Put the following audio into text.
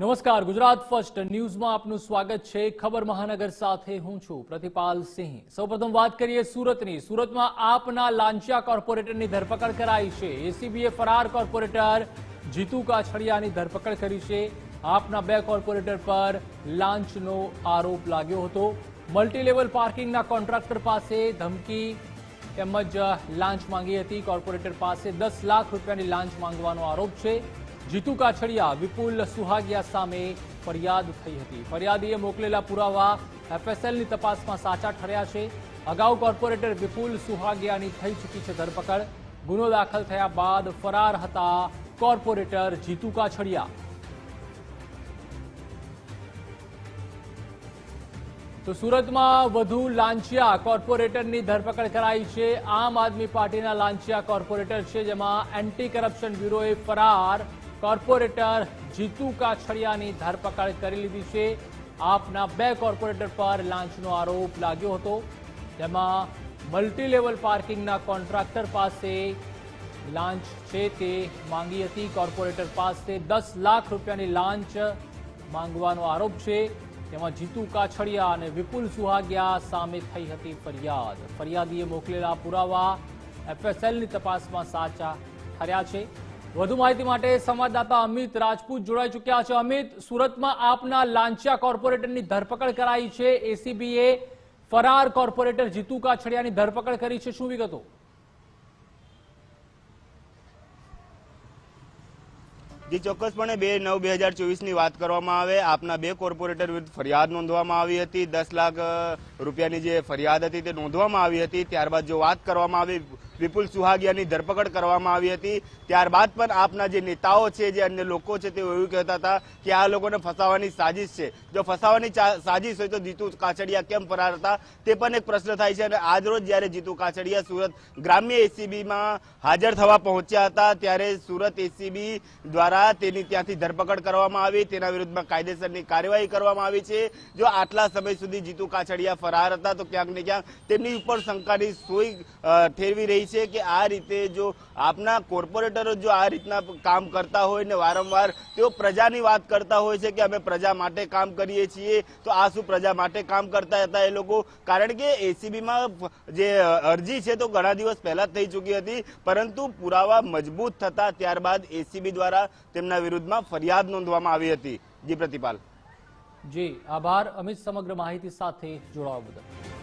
નમસ્કાર, ગુજરાત ફર્સ્ટ ન્યૂઝમાં આપનું સ્વાગત છે. ખબર મહાનગર સાથે હું છું પ્રતિપાલ સિંહ. સૌપ્રથમ વાત કરીએ સુરતની. સુરતમાં આપના લાંચિયા કોર્પોરેટરની ધરપકડ કરાઈ છે. એસીબીએ ફરાર કોર્પોરેટર જીતુ કાછડિયાની ધરપકડ કરી છે. આપના બે કોર્પોરેટર પર લાંચનો આરોપ લાગ્યો હતો. મલ્ટીલેવલ પાર્કિંગના કોન્ટ્રાક્ટર પાસે ધમકી તેમજ લાંચ માંગી હતી. કોર્પોરેટર પાસે દસ લાખ રૂપિયાની લાંચ માંગવાનો આરોપ છે. જીતુ કાછડિયા, વિપુલ સુહાગિયા સામે ફરિયાદ થઈ હતી. ફરિયાદીએ મોકલેલા પુરાવા એફએસએલની તપાસમાં સાચા ઠર્યા છે. અગાઉ કોર્પોરેટર વિપુલ સુહાગિયાની થઈ ચૂકી છે ધરપકડ. ગુનો દાખલ થયા બાદ ફરાર હતા કોર્પોરેટર જીતુ કાછડિયા. તો સુરતમાં વધુ લાંચિયા કોર્પોરેટરની ધરપકડ કરાઈ છે. આમ આદમી પાર્ટીના લાંચિયા કોર્પોરેટર છે, જેમાં એન્ટી કરપ્શન બ્યુરોએ ફરાર કોર્પોરેટર જીતુ કાછડિયાની ધરપકડ કરી લીધી છે. આપના બે કોર્પોરેટર પર લાંચનો આરોપ લાગ્યો હતો. તેમાં મલ્ટીલેવલ પાર્કિંગના કોન્ટ્રાક્ટર પાસે લાંચ છે તે માંગી હતી. કોર્પોરેટર પાસે દસ લાખ રૂપિયાની લાંચ માંગવાનો આરોપ છે. તેમાં જીતુ કાછડિયા અને વિપુલ સુહાગિયા સામે થઈ હતી ફરિયાદ. ફરિયાદીએ મોકલેલા પુરાવા એફએસએલની તપાસમાં સાચા ઠર્યા છે. વધુ માહિતી માટે સંવાદદાતા અમિત રાજપૂત જોડાઈ ચૂક્યા છે. અમિત, સુરતમાં આપના લાંચિયા કોર્પોરેટરની ધરપકડ કરાઈ છે. એસીબીએ ફરાર કોર્પોરેટર જીતુ કાછડિયાની ધરપકડ કરી છે. શું વિગતો? જે, ચોક્કસપણે બે નવ બે હજાર ચોવીસની વાત કરવામાં આવે. આપના બે કોર્પોરેટર વિરુદ્ધ ફરિયાદ નોંધવામાં આવી હતી. દસ લાખ રૂપિયાની જે ફરિયાદ હતી તે નોંધવામાં આવી હતી. ત્યારબાદ જો વાત કરવામાં આવી વિપુલ સુહાગિયાની ધરપકડ કરવામાં આવી હતી. ત્યારબાદ પણ આપના જે નેતાઓ છે, જે અન્ય લોકો છે, તેઓ એવું કહેતા હતા કે આ લોકોને ફસાવાની સાજિશ છે. જો ફસાવાની સાજિશ હોય તો જીતુ કાછડિયા કેમ ફરાર હતા? તે પણ એક પ્રશ્ન થાય છે અને આજરોજ જ્યારે જીતુ કાછડિયા સુરત ગ્રામ્ય એસીબીમાં હાજર થવા પહોંચ્યા હતા, ત્યારે સુરત એસીબી દ્વારા તેની ત્યાંથી ધરપકડ કરવામાં આવી. તેના વિરુદ્ધમાં કાયદેસરની કાર્યવાહી કરવામાં આવી છે. જો આટલા સમય સુધી જીતુ કાછડિયા ફરાર હતા, તો ક્યાંક ને ક્યાંક તેમની ઉપર શંકાની સોય ઠેરવી રહી છે કે આ રીતે જો આપના કોર્પોરેટરો જો આ રીતના કામ કરતા હોય ને વારંવાર તેઓ પ્રજાની વાત કરતા હોય છે કે અમે પ્રજા માટે કામ કરીએ છીએ, તો આ શું પ્રજા માટે કામ કરતા હતા એ લોકો? કારણ કે એસીબીમાં જે અરજી છે તો ઘણા દિવસ પહેલા થઈ ચૂકી હતી, પરંતુ પુરાવા મજબૂત થતા ત્યારબાદ એસીબી દ્વારા તેમના વિરુદ્ધમાં ફરિયાદ નોંધવામાં આવી હતી. જી, પ્રતિપાલ. જી, આભાર. અમિત, સમગ્ર માહિતી સાથે જોડાવા બદલ.